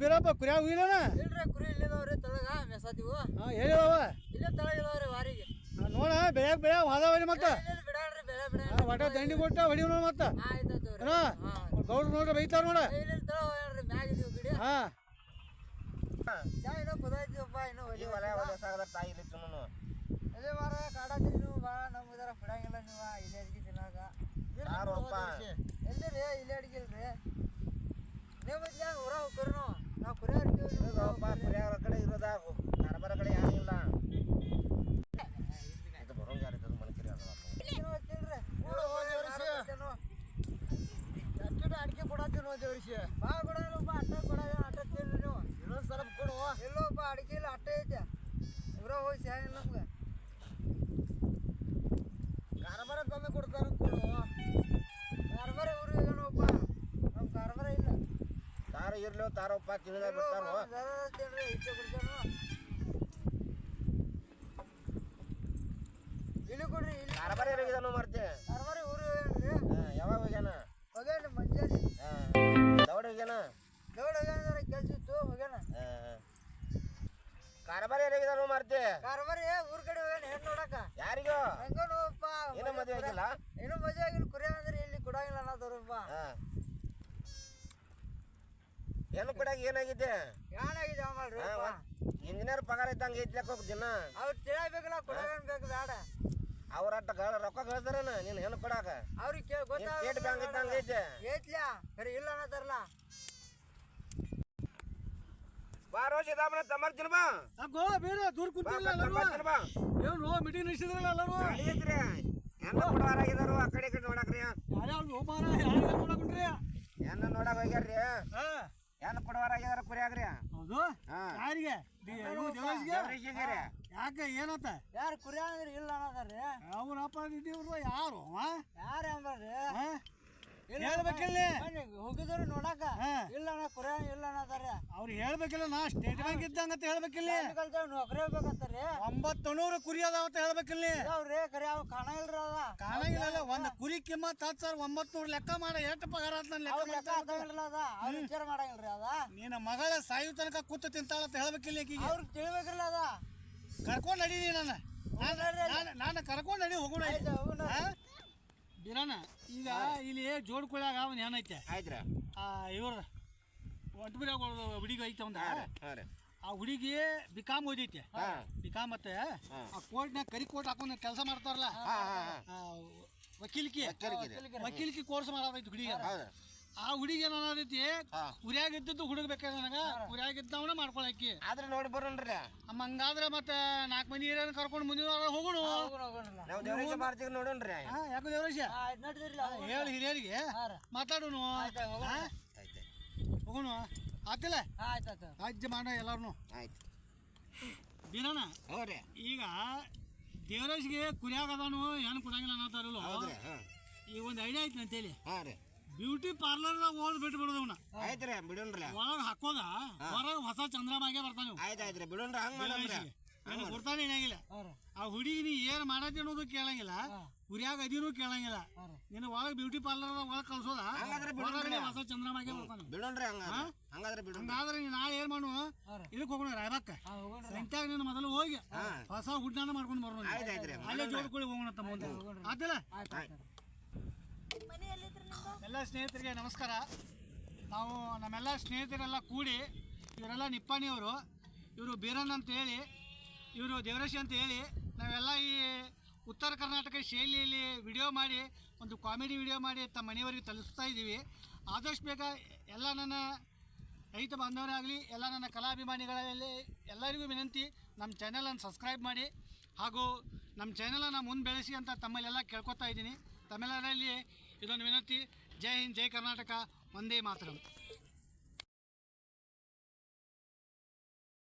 ಬೀರಪ್ಪ ಕುರಿಯಾಗ ಇಲ್ಲ ಇಲ್ರಿ ಕುರಿ ಇಲ್ಲಿದಾವ್ರಿ ತಳಗ ಮೆಸಾತಿವು. ಹಾಂ ಹೇಳಿದವ ಇಲ್ಲೇ ತಳಗ ಇದಾವ್ರಿ ವಾರಿಗೆ. ನೋಡ ಬೆಳ್ಯಾಕ ಬೆಳ್ಯಾಗ ಹೋದವರಿ ಮತ್ತೆ. ಇಲ್ಲಿ ಬಿಡಾಡ್ರಿ ಬೆಳೆ ಬಿಡ ದಂಡಿ ಕೊಟ್ಟ ಹೊಡಿವ್ ನೋಡ ಮತ್ತೆ. ಗೌಡ್ರು ನೋಡ್ರಿ ಬೈತಾರ ನೋಡ. ಇಲ್ಲಿ ತಳ ಹೋಗ್ಯಾಳ್ರಿ ಮ್ಯಾಗ ಇದೀವಿ ಗಿಡಿ ಹಾ. ಇನ್ನೂ ಕುದಾಯ್ತೀವಪ್ಪ ಇನ್ನೂ ಹೊಲಿ ಹೊಲ ಹೊಲ ಸಾಗದ ತಾಯಿ ಇಲ್ಲಿ ತಿನ್ನೋನು ಅದೇ ಮಾರ ಕಾಡಾತ್ರಿ ನೀವು ಭಾಳ ನಮ್ಮ ಇದರ ಬಿಡಂಗಿಲ್ಲ ನೀವು ಇಲ್ಲೇ ಅಡ್ಗೆ ತಿನ್ನಾಗ ಯಾರಪ್ಪ? ಎಲ್ಲಿ ರೀ ಇಲ್ಲೇ ಅಡ್ಗೆ ಇಲ್ರಿ? ನೀವು ಊರ ಹೋಗ್ರಿ ನಾವು ಕುರಿ ಹರ್ತೀವಿ ಇರೋದಪ್ಪ ಕುರಿಯಾರ ಕಡೆ ಇರೋದ ಕಾರ್ಬಾರ ಕಡೆ ಏನಿಲ್ಲ ಇದು ಬರೋಂಗ ಯಾರಿದ್ರು ಮನಕಿರಿ ಅಡಿಕೆ ಕೊಡತ್ತೀವಿ ನೋಡಿ ದೇವ್ರಿಸಿ ಭಾಳ ಕೊಡಲ್ಲಪ್ಪ ಅಟ್ಟ ಕೊಡಲ್ಲ ಅಟ್ಟ ತಿನ್ರಿ ನೀವು ಇನ್ನೊಂದು ಸ್ವಲ್ಪ ಕೊಡು ಇಲ್ಲಪ್ಪ ಅಡಿಕೆ ಇಲ್ಲ ಅಟ್ಟ ಐತೆ ಊರ ಹೋಗಿ ಸ್ಯಾನಿಲ್ಲ ನಮ್ಗೆ ಕಾರ್ಬಾರ ಕಮ್ಮಿ ಕೊಡ್ತಾರ ಕೊಡು ಕಾರ್ಬಾರ ಊರಿಗೆ ಏನಪ್ಪ ನಮ್ಮ ಕಾರ್ಬಾರ ಇಲ್ಲ ತಾರ ಇರ್ಲಿ ತಾರಪ್ಪ ತಿನ್ನದ ಬಿಡ್ತಾರೋ ಇಲ್ಲಿ ಕೊಡ್ರಿ ಇಲ್ಲಿ ಕಾರ್ಬಾರ ಇರೋಗಿದಾನು ಮಾಡ್ತೆ ಕಾರ್ಬಾರಿ ಏನ್ರಿ ಯಾವಾಗ ಹೋಗ್ಯಾನ? ಹೋಗ್ಯಾನ ಮಂಜಾರಿ ದೌಡ ಹೋಗ್ಯಾನ? ದೌಡ್ ಹೋಗ್ಯಾನ ಕೆಲಸ ಇತ್ತು ಹೋಗ್ಯಾನ. ಕಾರ್ಬಾರ ಇರೋಗಿದಾನು ಮಾಡ್ತೆ ಕಾರ್ಬಾರಿ ಊರ್ ಕಡೆ ಹೋಗ್ಯಾನ ಹೆಣ್ಣು ನೋಡಕ ಯಾರಿಗೋ? ಹೆಂಗ ನೋಡಪ್ಪ ಏನೋ ಮದುವೆ ಆಗಿಲ್ಲ? ಏನೋ ಮದುವೆ ಆಗಿಲ್ಲ ಕುರಿ ಅಂದ್ರೆ ಇಲ್ಲಿ ಕೊಡಂಗಿಲ್ಲ ಅನ್ನೋದವ್ರಪ್ಪ. ಏನು ಕೂಡ ಏನಾಗಿದೆ? ಏನಾಗಿದೆ ಮಾಡ್ರಿ ಇಂಜಿನಿಯರ್ ಪಗಾರ ಇದ್ದಂಗೆ ಐತ್ಲಕ್ಕ ದಿನ. ಅವ್ರು ತಿಳಿಯಬೇಕಲ್ಲ ಕೊಡಗನ್ ಬೇಕು ಬೇಡ. ಅವ್ರ ಅಟ್ಟ ಗಳ ರೊಕ್ಕ ಗಳಿಸ್ತಾರೇನ? ನೀನು ಹೆಣ್ಣು ಕೊಡಾಕ? ಅವ್ರಿಗೆ ಕೇಳಿ ನೀನ್ ಸ್ಟೇಟ್ ಬ್ಯಾಂಕ್ ಇದ್ದಂಗೆ ಐತೆ? ಐತ್ಲ್ಯಾ ಇಲ್ಲ ಅನ್ನತಾರಲ್ಲ ಬಾ ರೋಜ್ ಇದಾಮನ ತಮ್ಮರ್ ತಿನ್ಬಾ ಗೋ ಬೀರ ದೂರ ಕುಂತಿಲ್ಲ ಏನು ಮೀಟಿಂಗ್ ನಡೆಸಿದ್ರಲ್ಲ ಎಲ್ಲರೂ? ಐತ್ರಿ ಹೆಣ್ಣ ಕೊಡೋರಾಗಿದಾರು ಆ ಕಡೆ ಕಡೆ ನೋಡಕ್ರಿ. ಯಾರ್ಯಾರು ಹೋಗ್ಬಾರ ನೋಡಕೊಂಡ್ರಿ ಹೆಣ್ಣ ನೋಡಕ್ ಹೋಗ್ಯಾರ್ರಿ. ಹಾ. ಹೆಣ್ಣು ಕುರಿ ಕುರಿಯಾಗ್ರಿ? ಹೌದು? ಯಾರಿಗೆ? ದೇವರಾಜ್ಗೆ? ಯಾಕೆ ಏನತ್ತ ಯಾರು ಕುರಿ ಅಂದ್ರೆ ಇಲ್ಲ ಅನ್ನೋದಾರ್ರಿ ಅವ್ರ ಅಪ್ಪ ಇದ್ದೀವ್ರು ಯಾರು? ಯಾರು ಅಂದ್ರಿ ಹಾ? ಹೇಳ್ಬೇಕಿಲ್ಲ ಹೋಗಿದ್ರು ನೋಡಾಕ. ಇಲ್ಲ ಅಣ್ಣ ಕುರಿ ಇಲ್ಲ ಅನ್ನತಾರ ಅವ್ರು ಹೇಳ್ಬೇಕಿಲ್ಲ ನಾ ಸ್ಟೇಟ್ ಬ್ಯಾಂಕ್ ಇದ್ದಂಗ ಅಂತ ಹೇಳ್ಬೇಕಿಲ್ಲ ನೌಕರಿ ಹೋಗ್ಬೇಕಂತಾರ್ರಿ. ಒಂಬತ್ತು ನೂರು ಕುರಿ ಅದಾವ ಅಂತ ಹೇಳ್ಬೇಕಿಲ್ಲ ಅವ್ರಿ ಕರೆ ಅವ್ ಕಾಣಂಗಿಲ್ರಿ ಅದ ಇಲ್ಲ ಒಂದ್ ಕುರಿ ಕಿಮ್ಮತ್ ಹತ್ತು ಸಾವಿರ ಒಂಬತ್ತು ನೂರು ಲೆಕ್ಕ ಮಾಡ ಎಷ್ಟು ಪಗಾರ ಅಂತ ಲೆಕ್ಕ ಅವ್ರ ಲೆಕ್ಕ ಮಾಡ್ತಾ ಅದ ಅವ್ರ ವಿಚಾರ ಮಾಡಂಗಿಲ್ರಿ ಅದ. ನಿನ್ನ ಮಗಳ ಸಾಯು ತನಕ ಕೂತು ತಿಂತಾಳ ಅಂತ ಹೇಳ್ಬೇಕಿಲ್ಲ ಈಕಿಗೆ. ಅವ್ರಿಗೆ ತಿಳ್ಬೇಕಿಲ್ಲ ಅದ. ಕರ್ಕೊಂಡು ನಡೀನಿ ನಾನು. ನಾನು ನಾನು ಕರ್ಕೊಂಡ್ ನಡಿ ಹೋಗೋಣ. ಬಿರಾನ ಈಗ ಇಲ್ಲಿ ಜೋಡ್ಕೊಳಾಗ ಅವನ್ ಏನೈತೆ ಆಯ್ತ್ರಿ? ಆ ಇವ್ರ ಒಟ್ಟು ಹುಡುಗಿ ಐತೆ ಒಂದ ಆ ಹುಡುಗಿ ಬಿಕಾಮ್ ಓದೈತೆ. ಹಾ. ಬಿಕಾಮ್ ಮತ್ತೆ ಆ ಕೋರ್ಟ್ನಾಗ ಕರಿ ಕೋರ್ಟ್ ಹಾಕೊಂಡು ಕೆಲಸ ಮಾಡ್ತಾರಲ್ಲ. ವಕೀಲಿಕೆ. ವಕೀಲಿಕೆ. ಕೋರ್ಸ್ ಮಾಡೋದೈತೆ ಹುಡುಗಿ. ಆ ಹುಡುಗಿ ಏನ ಅನ್ನೋದೈತಿ? ಉರಿಯಾಗ ಇದ್ದದ್ದು ಹುಡುಗಬೇಕಾಗ ನನಗ? ಉರಿಯಾಗ ಇದ್ದವನ ಮಾಡ್ಕೊಳಕಿ ಆದ್ರೆ ನೋಡಿ ಬರೋಣ್ರಿ. ಅಮ್ಮ ಹಂಗಾದ್ರೆ ಮತ್ತೆ ನಾಲ್ಕು ಮಂದಿ ಹಿರಿಯರ್ ಕರ್ಕೊಂಡು ಮುಂದಿನ ವಾರ ಹೋಗೋಣ. ನಾವು ಮಾಡ್ತೀವಿ ನೋಡೋಣ್ರಿ. ದೇವರೇಶ ಆಯ್ತ್ ಹೇಳಿ ಹಿರಿಯರಿಗೆ. ಮಾತಾಡೋಣ. ಆಯ್ತು, ಹೋಗೋಣ. ಆತಿಲ್ಲ ಆಯ್ತ್ ಆಯ್ತು. ರಾಜ್ಯ ಮಾಡ ಎಲ್ಲಾರು ಆಯ್ತು ಈಗ ದೇವರಾಜ್ಗೆ ಕುರಿಯಾಗದಾನು ಏನು ಕೊಡಂಗಿಲ್ಲ ಅನ್ನತಾರಲ್ಲ ಈಗ ಒಂದು ಐಡಿಯಾ ಐತಿ ಅಂತೇಳಿ ಹಾಂ ರೀ. ಬ್ಯೂಟಿ ಪಾರ್ಲರ್ದಾಗ ಓದ್ ಬಿಟ್ಟು ಬಿಡೋದವನ ಆಯ್ತು ರೀ ಬಿಡೋಣ್ರಿ. ಒಳಗ್ ಹಾಕೋದ ಹೊರಗ ಹೊಸ ಚಂದ್ರಮಾಗೆ ಬರ್ತಾನೆ. ಆಯ್ತು ಆಯ್ತು ರೀ ಬಿಡೋಣ್ರಿ ಹಂಗೆ ಮಾಡೋಣ್ರಿ ದೇವರಾಜ್ಗೆ. ನಾನು ಕೊಡ್ತಾನೆ ಏನಾಗಿಲ್ಲ ಆ ಹುಡುಗಿ ನೀ ಏನ್ ಮಾಡತ್ತಿ ಅನ್ನೋದು ಕೇಳಂಗಿಲ್ಲ. ಹುರಿಯಾಗ ಅದಿನೂ ಕೇಳಂಗಿಲ್ಲ. ನಿನ್ನ ಒಳಗ್ ಬ್ಯೂಟಿ ಪಾರ್ಲರ್ ಒಳಗ್ ಕಳ್ಸೋದ. ಹಂಗಾದ್ರೆ ಬಿಡೋಣ. ಹೊರಗಡೆ ಹೊಸ ಚಂದ್ರಮಾಗೆ ಬರ್ತಾನೆ ಬಿಡೋಣ್ರಿ ಹಂಗಾದ್ರೆ. ಹಂಗಾದ್ರೆ ಬಿಡೋಣ ಹಂಗಾದ್ರೆ ನೀ ನಾಳೆ ಏನ್ ಮಾಡು ಇದಕ್ಕೆ ಹೋಗೋಣ ರಾಯಬಾಕ್ಕ. ಸಂತ್ಯಾಗ ನೀನು ಮೊದಲು ಹೋಗಿ. ಹೊಸ ಹುಡ್ಡಾನ ಮಾಡ್ಕೊಂಡು ಬರೋಣ ಅಲ್ಲೇ ಜೋಡ್ಕೊಳ್ಳಿ ಹೋಗೋಣ ತಮ್ಮ ಮುಂದೆ. ಆತಿಲ್ಲ ಆಯ್ತ್ ಆಯ್ತ್ ಆಯ್ತ್. ಎಲ್ಲ ಸ್ನೇಹಿತರಿಗೆ ನಮಸ್ಕಾರ. ನಾವು ನಮ್ಮೆಲ್ಲ ಸ್ನೇಹಿತರೆಲ್ಲ ಕೂಡಿ ಇವರೆಲ್ಲ ನಿಪ್ಪಾಣಿಯವರು. ಇವರು ಬೀರನ್ ಅಂತ ಹೇಳಿ, ಇವರು ದೇವರೇಶ್ ಅಂತ ಹೇಳಿ ನಾವೆಲ್ಲ ಈ ಉತ್ತರ ಕರ್ನಾಟಕ ಶೈಲಿಯಲ್ಲಿ ವಿಡಿಯೋ ಮಾಡಿ, ಒಂದು ಕಾಮಿಡಿ ವಿಡಿಯೋ ಮಾಡಿ ತಮ್ಮ ಮನೆಯವರಿಗೆ ತಲುಪಿಸ್ತಾ ಇದ್ದೀವಿ. ಆದಷ್ಟು ಬೇಗ ಎಲ್ಲ ನನ್ನ ರೈತ ಬಾಂಧವರಾಗಲಿ ಎಲ್ಲ ನನ್ನ ಕಲಾಭಿಮಾನಿಗಳಲ್ಲಿ ಎಲ್ಲರಿಗೂ ವಿನಂತಿ, ನಮ್ಮ ಚಾನಲನ್ನು ಸಬ್ಸ್ಕ್ರೈಬ್ ಮಾಡಿ ಹಾಗೂ ನಮ್ಮ ಚಾನಲನ್ನು ಮುಂದೆ ಬೆಳೆಸಿ ಅಂತ ತಮ್ಮಲ್ಲೆಲ್ಲ ಕೇಳ್ಕೊತಾ ಇದ್ದೀನಿ. ತಮ್ಮೆಲ್ಲರಲ್ಲಿ ಇದೊಂದು ವಿನಂತಿ ಜೈ ಹಿಂದ್ ಜೈ ಕರ್ನಾಟಕ ಒಂದೇ ಮಾತರಂ